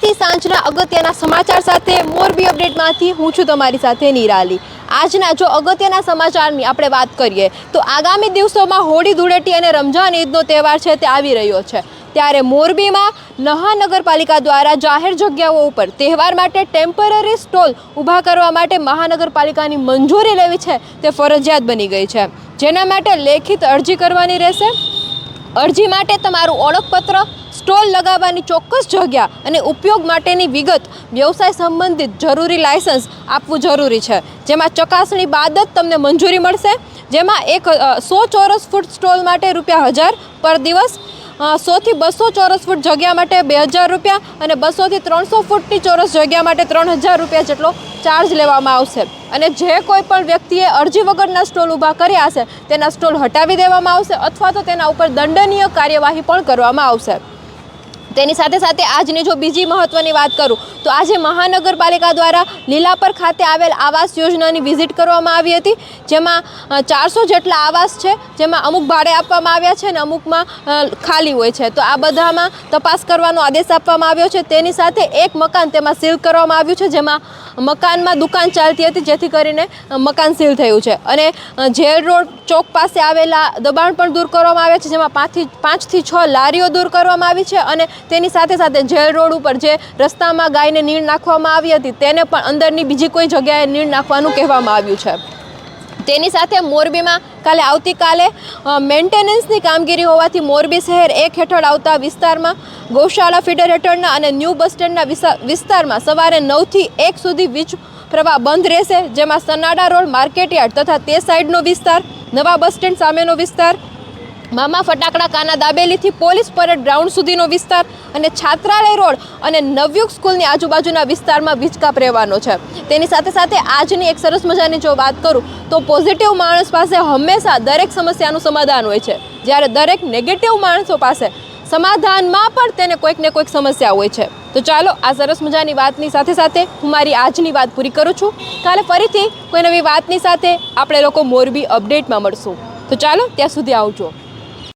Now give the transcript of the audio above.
સવારથી સાંજના અગત્યના સમાચાર સાથે મોરબી અપડેટમાંથી હું છું તમારી સાથે નિરાલી. આજના જો અગત્યના સમાચારની આપણે વાત કરીએ, તો આગામી દિવસોમાં હોળી, ધૂળેટી અને રમઝાન ઈદનો તહેવાર છે તે આવી રહ્યો છે. ત્યારે મોરબીમાં નહા નગરપાલિકા દ્વારા જાહેર જગ્યાઓ ઉપર તહેવાર માટે ટેમ્પરરી સ્ટોલ ઊભા કરવા માટે મહાનગરપાલિકાની મંજૂરી લેવી છે તે ફરજિયાત બની ગઈ છે. જેના માટે લેખિત અરજી કરવાની રહેશે. અરજી માટે તમારું ઓળખપત્ર સ્ટોલ લગાવવાની ચોક્કસ જગ્યા અને ઉપયોગ માટેની વિગત વ્યવસાય સંબંધિત જરૂરી લાયસન્સ આપવું જરૂરી છે. જેમાં ચકાસણી બાદ જ તમને મંજૂરી મળશે. જેમાં એક સો ચોરસ ફૂટ સ્ટોલ માટે રૂપિયા હજાર પર દિવસ સોથી બસો ચોરસ ફૂટ જગ્યા માટે બે હજાર રૂપિયા અને બસોથી ત્રણસો ફૂટની ચોરસ જગ્યા માટે ત્રણ હજાર રૂપિયા જેટલો ચાર્જ લેવામાં આવશે. અને જે કોઈ પણ વ્યક્તિએ અરજી વગરના સ્ટોલ ઊભા કર્યા હશે, તેના સ્ટોલ હટાવી દેવામાં આવશે અથવા તો તેના ઉપર દંડનીય કાર્યવાહી પણ કરવામાં આવશે. તેની સાથે સાથે આજની જો બીજી મહત્ત્વની વાત કરું, તો આજે મહાનગરપાલિકા દ્વારા લીલાપર ખાતે આવેલ આવાસ યોજનાની વિઝિટ કરવામાં આવી હતી, જેમાં ચારસો જેટલા આવાસ છે, જેમાં અમુક ભાડે આપવામાં આવ્યા છે અને અમુકમાં ખાલી હોય છે. તો આ બધામાં તપાસ કરવાનો આદેશ આપવામાં આવ્યો છે. તેની સાથે એક મકાન તેમાં સીલ કરવામાં આવ્યું છે, જેમાં મકાનમાં દુકાન ચાલતી હતી, જેથી કરીને મકાન સીલ થયું છે. અને ઝેર રોડ ચોક પાસે આવેલા દબાણ પણ દૂર કરવામાં આવ્યા છે, જેમાં પાંચથી પાંચથી છ લારીઓ દૂર કરવામાં આવી છે અને તેની સાથે સાથે જેલ રોડ ઉપર જે રસ્તામાં ગાયને નીણ નાખવામાં આવી હતી, તેને પણ અંદરની બીજી કોઈ જગ્યાએ નીણ નાખવાનું કહેવામાં આવ્યું છે. તેની સાથે મોરબીમાં કાલે આવતીકાલે મેન્ટેનન્સની કામગીરી હોવાથી મોરબી શહેર એક હેઠળ આવતા વિસ્તારમાં ગૌશાળા ફીડર હેઠળના અને ન્યૂ બસ સ્ટેન્ડના વિસ્તારમાં સવારે નવથી એક સુધી વીજ પ્રવાહ બંધ રહેશે, જેમાં સનાડા રોડ, માર્કેટયાર્ડ તથા તે સાઈડનો વિસ્તાર, નવા બસ સ્ટેન્ડ સામેનો વિસ્તાર મામા ફટાકડા કાના દાબેલીથી પોલીસ પરેડ ગ્રાઉન્ડ સુધીનો વિસ્તાર અને છાત્રાલય રોડ અને નવયુગ સ્કૂલની આજુબાજુના વિસ્તારમાં વીજકાપ રહેવાનો છે. તેની સાથે સાથે આજની એક સરસ મજાની જો વાત કરું તો પોઝિટિવ માણસ પાસે હંમેશા દરેક સમસ્યાનું સમાધાન હોય છે. જ્યારે દરેક નેગેટિવ માણસો પાસે સમાધાનમાં પણ તેને કોઈક ને કોઈક સમસ્યા હોય છે. તો ચાલો આ સરસ મજાની વાતની સાથે સાથે હું મારી આજની વાત પૂરી કરું છું. કાલે ફરીથી કોઈ નવી વાતની સાથે આપણે લોકો મોરબી અપડેટમાં મળશું. તો ચાલો ત્યાં સુધી આવજો.